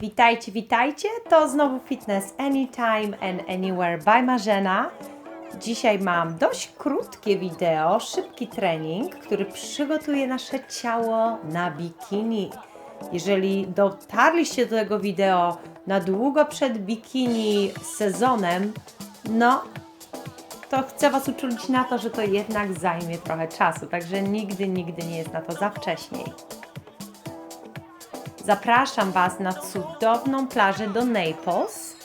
Witajcie, witajcie! To znowu Fitness Anytime and Anywhere by Marzena. Dzisiaj mam dość krótkie wideo, szybki trening, który przygotuje nasze ciało na bikini. Jeżeli dotarliście do tego wideo na długo przed bikini sezonem, no to chcę Was uczulić na to, że to jednak zajmie trochę czasu, także nigdy, nigdy nie jest na to za wcześnie. Zapraszam Was na cudowną plażę do Naples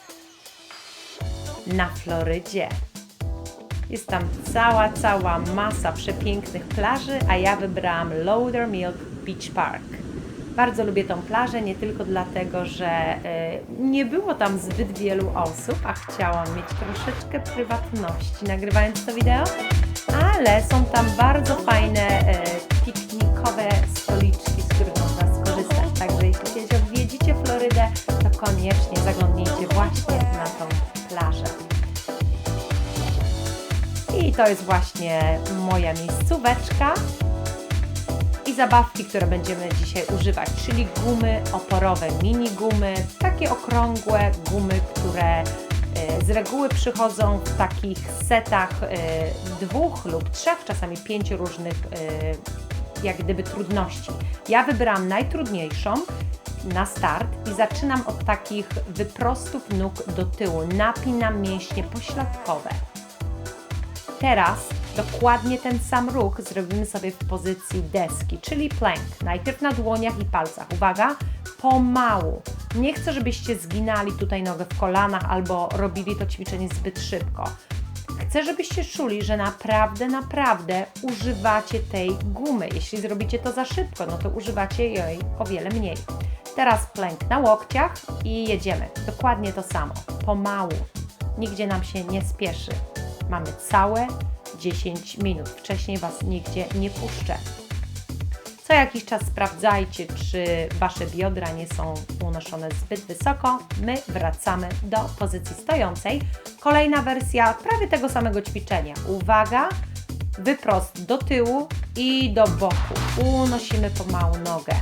na Florydzie. Jest tam cała, cała masa przepięknych plaży, a ja wybrałam Laudermilk Beach Park. Bardzo lubię tą plażę, nie tylko dlatego, że e, nie było tam zbyt wielu osób, a chciałam mieć troszeczkę prywatności nagrywając to wideo, ale są tam bardzo fajne e, piknikowe stoliczki, jeśli odwiedzicie Florydę, to koniecznie zaglądnijcie właśnie na tą plażę. I to jest właśnie moja miejscóweczka i zabawki, które będziemy dzisiaj używać, czyli gumy oporowe, mini gumy, takie okrągłe gumy, które e, z reguły przychodzą w takich setach e, dwóch lub trzech, czasami pięciu różnych e, jak gdyby trudności. Ja wybrałam najtrudniejszą na start i zaczynam od takich wyprostów nóg do tyłu. Napinam mięśnie pośladkowe. Teraz dokładnie ten sam ruch zrobimy sobie w pozycji deski, czyli plank. Najpierw na dłoniach i palcach. Uwaga, pomału. Nie chcę, żebyście zginali tutaj nogę w kolanach albo robili to ćwiczenie zbyt szybko. Chcę, żebyście czuli, że naprawdę, naprawdę używacie tej gumy. Jeśli zrobicie to za szybko, no to używacie jej o wiele mniej. Teraz plank na łokciach i jedziemy. Dokładnie to samo. Pomału. Nigdzie nam się nie spieszy. Mamy całe 10 minut. Wcześniej Was nigdzie nie puszczę. Co jakiś czas sprawdzajcie, czy Wasze biodra nie są unoszone zbyt wysoko. My wracamy do pozycji stojącej. Kolejna wersja prawie tego samego ćwiczenia. Uwaga, wyprost do tyłu i do boku. Unosimy pomału nogę.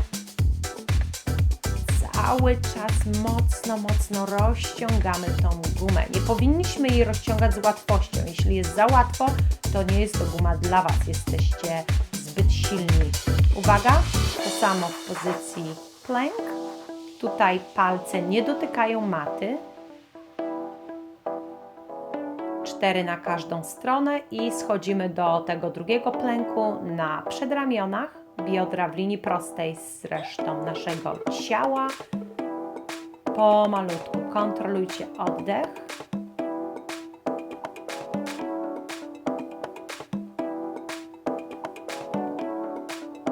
Cały czas mocno, mocno rozciągamy tą gumę. Nie powinniśmy jej rozciągać z łatwością. Jeśli jest za łatwo, to nie jest to guma dla Was. Jesteście zbyt silni. Uwaga, to samo w pozycji plank. Tutaj palce nie dotykają maty. Cztery na każdą stronę i schodzimy do tego drugiego plęku na przedramionach. Biodra w linii prostej z resztą naszego ciała. Pomalutku kontrolujcie oddech.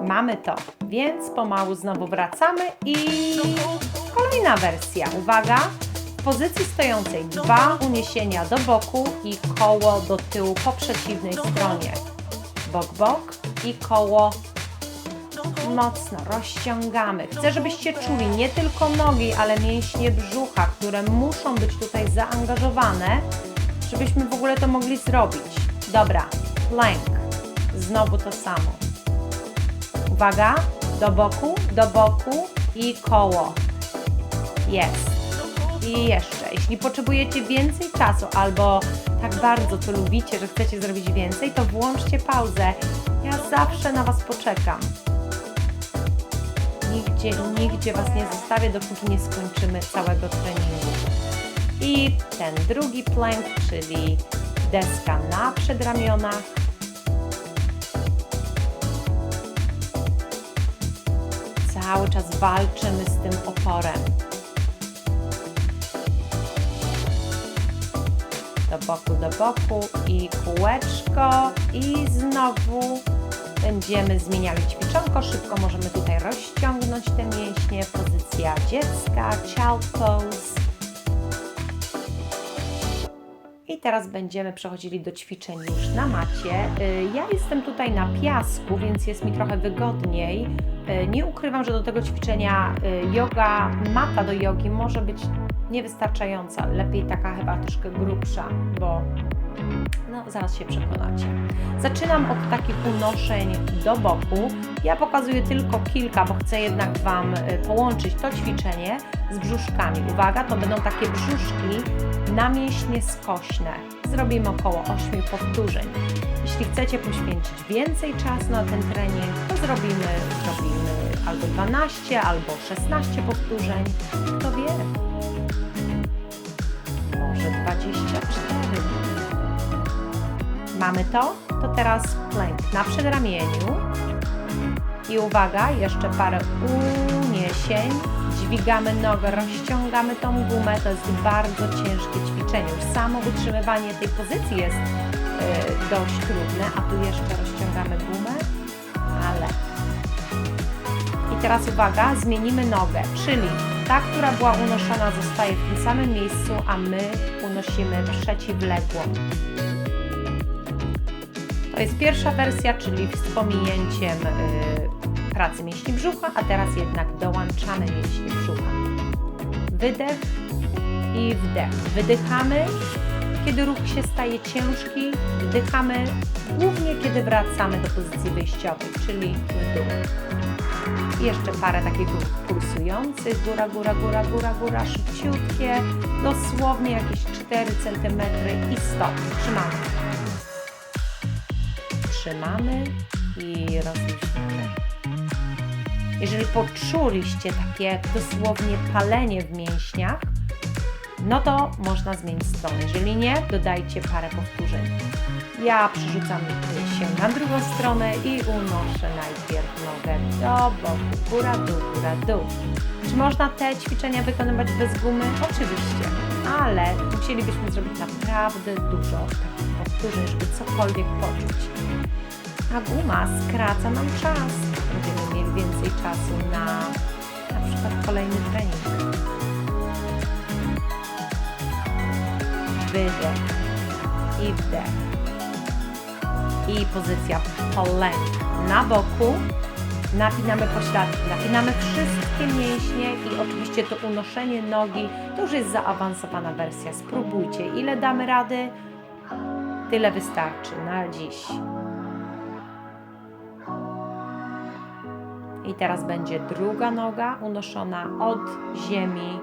Mamy to, więc pomału znowu wracamy i kolejna wersja. Uwaga, w pozycji stojącej dwa uniesienia do boku i koło do tyłu po przeciwnej stronie. Bok, bok i koło mocno rozciągamy. Chcę, żebyście czuli nie tylko nogi, ale mięśnie brzucha, które muszą być tutaj zaangażowane, żebyśmy w ogóle to mogli zrobić. Dobra, plank. Znowu to samo. Uwaga, do boku, do boku i koło. Jest. I jeszcze, jeśli potrzebujecie więcej czasu albo tak bardzo to lubicie, że chcecie zrobić więcej, to włączcie pauzę. Ja zawsze na Was poczekam. Nigdzie, nigdzie Was nie zostawię, dopóki nie skończymy całego treningu. I ten drugi plank, czyli deska na przedramionach. Cały czas walczymy z tym oporem. Do boku, do boku i kółeczko i znowu będziemy zmieniali ćwiczonko. Szybko możemy tutaj rozciągnąć te mięśnie. Pozycja dziecka, child pose. I teraz będziemy przechodzili do ćwiczeń już na macie. Y, Ja jestem tutaj na piasku, więc jest mi trochę wygodniej. Y, Nie ukrywam, że do tego ćwiczenia y, yoga, mata do jogi może być niewystarczająca. Lepiej taka chyba troszkę grubsza, bo No, zaraz się przekonacie. Zaczynam od takich unoszeń do boku. Ja pokazuję tylko kilka, bo chcę jednak Wam y, połączyć to ćwiczenie z brzuszkami. Uwaga, to będą takie brzuszki na mięśnie skośne. Zrobimy około 8 powtórzeń. Jeśli chcecie poświęcić więcej czasu na ten trening, to zrobimy, zrobimy albo 12, albo 16 powtórzeń. Kto wie? Może 24. Mamy to? To teraz plank na przedramieniu. I uwaga, jeszcze parę uniesień. Dźwigamy nogę, rozciągamy tą gumę. To jest bardzo ciężkie ćwiczenie. Już samo utrzymywanie tej pozycji jest yy, dość trudne, a tu jeszcze rozciągamy gumę. Ale. I teraz uwaga, zmienimy nogę, czyli ta, która była unoszona, zostaje w tym samym miejscu, a my unosimy przeciwległą. To jest pierwsza wersja, czyli z pominięciem y, pracy mięśni brzucha, a teraz jednak dołączamy mięśnie brzucha. Wydech i wdech. Wydychamy, kiedy ruch się staje ciężki, wdychamy głównie, kiedy wracamy do pozycji wyjściowej, czyli w dół. Jeszcze parę takich pulsujących, góra, góra, góra, góra, góra, szybciutkie, dosłownie jakieś 4 cm i stop. Trzymamy trzymamy i rozluźniamy. Jeżeli poczuliście takie dosłownie palenie w mięśniach, no to można zmienić stronę. Jeżeli nie, dodajcie parę powtórzeń. Ja przerzucam się na drugą stronę i unoszę najpierw nogę do boku, góra, dół, góra, dół. Czy można te ćwiczenia wykonywać bez gumy? Oczywiście, ale musielibyśmy zrobić naprawdę dużo takich powtórzeń, żeby cokolwiek poczuć a guma skraca nam czas. Będziemy mieli więcej czasu na na przykład kolejny trening. Wydech i wdech. I pozycja plank na boku. Napinamy pośladki, napinamy wszystkie mięśnie i oczywiście to unoszenie nogi to już jest zaawansowana wersja. Spróbujcie, ile damy rady, tyle wystarczy na dziś. I teraz będzie druga noga unoszona od ziemi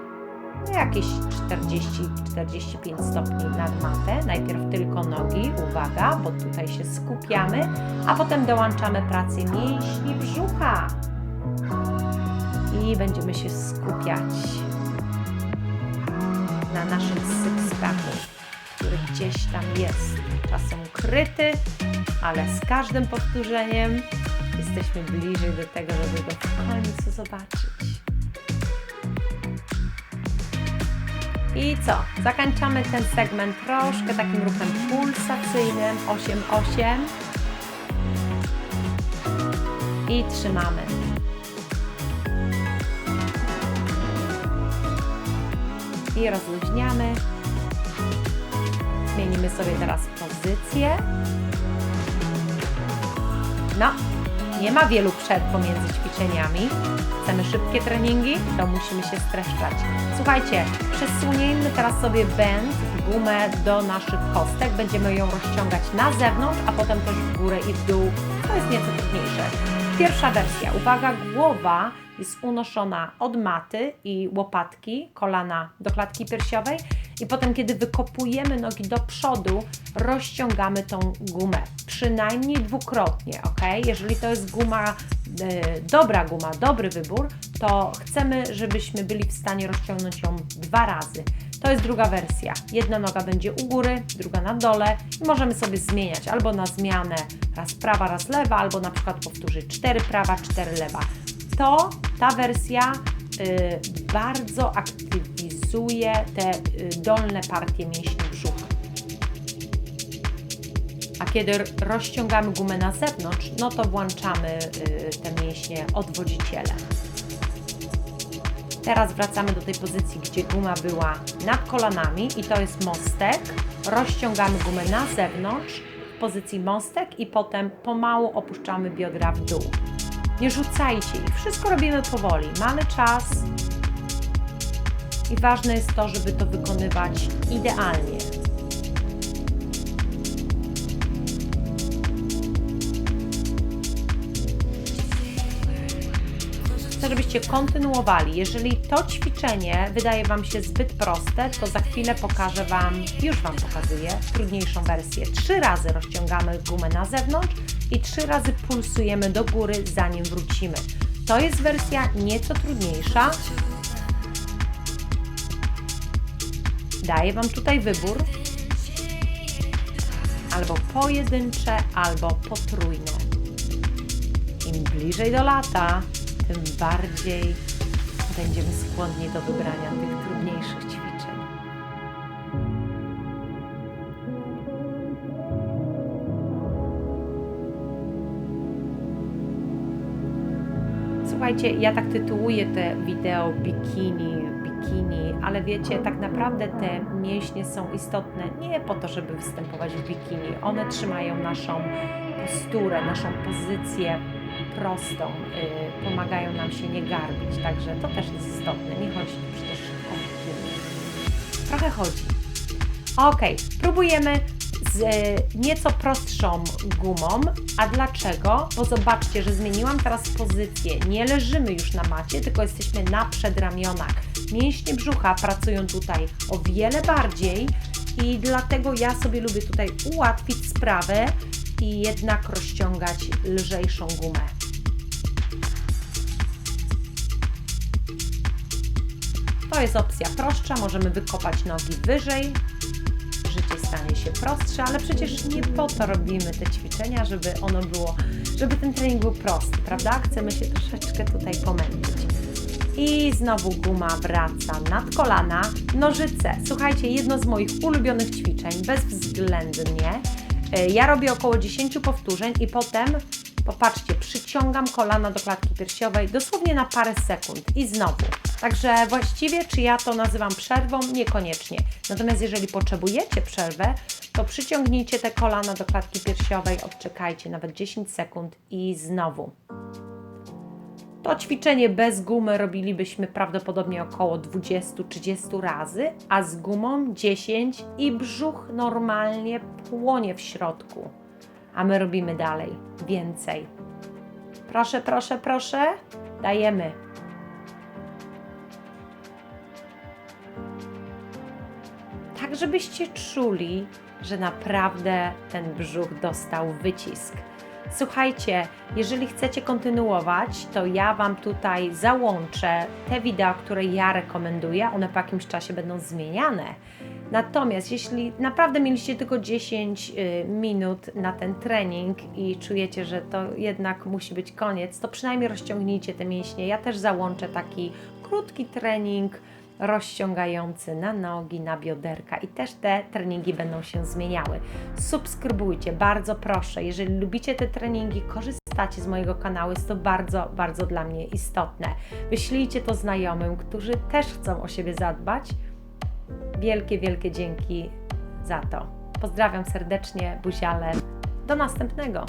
jakieś 40-45 stopni nad matę. Najpierw tylko nogi, uwaga, bo tutaj się skupiamy, a potem dołączamy pracę mięśni brzucha. I będziemy się skupiać na naszym sixpacku, który gdzieś tam jest. Czasem ukryty, ale z każdym powtórzeniem jesteśmy bliżej do tego, żeby go w końcu zobaczyć. I co? Zakończamy ten segment troszkę takim ruchem pulsacyjnym 8-8 i trzymamy. I rozluźniamy. Zmienimy sobie teraz pozycję. No, nie ma wielu przerw pomiędzy ćwiczeniami. Chcemy szybkie treningi, to musimy się streszczać. Słuchajcie, przesuniemy teraz sobie band, gumę do naszych kostek. Będziemy ją rozciągać na zewnątrz, a potem też w górę i w dół. To jest nieco trudniejsze. Pierwsza wersja. Uwaga, głowa jest unoszona od maty i łopatki, kolana do klatki piersiowej i potem, kiedy wykopujemy nogi do przodu, rozciągamy tą gumę. Przynajmniej dwukrotnie, ok? Jeżeli to jest guma, yy, dobra guma, dobry wybór, to chcemy, żebyśmy byli w stanie rozciągnąć ją dwa razy. To jest druga wersja. Jedna noga będzie u góry, druga na dole i możemy sobie zmieniać albo na zmianę raz prawa, raz lewa, albo na przykład powtórzyć cztery prawa, cztery lewa. To ta wersja bardzo aktywizuje te y, dolne partie mięśni brzucha. A kiedy rozciągamy gumę na zewnątrz, no to włączamy y, te mięśnie odwodziciele. Teraz wracamy do tej pozycji, gdzie guma była nad kolanami i to jest mostek. Rozciągamy gumę na zewnątrz w pozycji mostek i potem pomału opuszczamy biodra w dół. Nie rzucajcie ich, wszystko robimy powoli. Mamy czas i ważne jest to, żeby to wykonywać idealnie. Chcę, żebyście kontynuowali. Jeżeli to ćwiczenie wydaje Wam się zbyt proste, to za chwilę pokażę Wam, już Wam pokazuję, trudniejszą wersję. Trzy razy rozciągamy gumę na zewnątrz, i trzy razy pulsujemy do góry, zanim wrócimy. To jest wersja nieco trudniejsza. Daję Wam tutaj wybór. Albo pojedyncze, albo potrójne. Im bliżej do lata, tym bardziej będziemy skłonni do wybrania tych trudniejszych Słuchajcie, ja tak tytułuję te wideo bikini, bikini, ale wiecie, tak naprawdę te mięśnie są istotne nie po to, żeby występować w bikini. One trzymają naszą posturę, naszą pozycję prostą, yy, pomagają nam się nie garbić, także to też jest istotne. Nie chodzi przecież o bikini. Trochę chodzi. Ok, próbujemy z e, nieco prostszą gumą. A dlaczego? Bo zobaczcie, że zmieniłam teraz pozycję. Nie leżymy już na macie, tylko jesteśmy na przedramionach. Mięśnie brzucha pracują tutaj o wiele bardziej i dlatego ja sobie lubię tutaj ułatwić sprawę i jednak rozciągać lżejszą gumę. To jest opcja prostsza, możemy wykopać nogi wyżej, życie stanie się prostsze, ale przecież nie po to robimy te ćwiczenia, żeby ono było, żeby ten trening był prosty, prawda? Chcemy się troszeczkę tutaj pomęczyć. I znowu guma wraca nad kolana. Nożyce. Słuchajcie, jedno z moich ulubionych ćwiczeń, bezwzględnie. Y, Ja robię około 10 powtórzeń i potem, popatrzcie, przyciągam kolana do klatki piersiowej dosłownie na parę sekund i znowu. Także właściwie, czy ja to nazywam przerwą? Niekoniecznie. Natomiast jeżeli potrzebujecie przerwę, to przyciągnijcie te kolana do klatki piersiowej, odczekajcie nawet 10 sekund i znowu. To ćwiczenie bez gumy robilibyśmy prawdopodobnie około 20-30 razy, a z gumą 10 i brzuch normalnie płonie w środku. A my robimy dalej, więcej. Proszę, proszę, proszę, dajemy. Żebyście czuli, że naprawdę ten brzuch dostał wycisk. Słuchajcie, jeżeli chcecie kontynuować, to ja Wam tutaj załączę te wideo, które ja rekomenduję. One po jakimś czasie będą zmieniane. Natomiast jeśli naprawdę mieliście tylko 10 y, minut na ten trening i czujecie, że to jednak musi być koniec, to przynajmniej rozciągnijcie te mięśnie. Ja też załączę taki krótki trening rozciągający na nogi, na bioderka i też te treningi będą się zmieniały. Subskrybujcie, bardzo proszę. Jeżeli lubicie te treningi, korzystacie z mojego kanału, jest to bardzo, bardzo dla mnie istotne. Wyślijcie to znajomym, którzy też chcą o siebie zadbać. Wielkie, wielkie dzięki za to. Pozdrawiam serdecznie, buziale. Do następnego.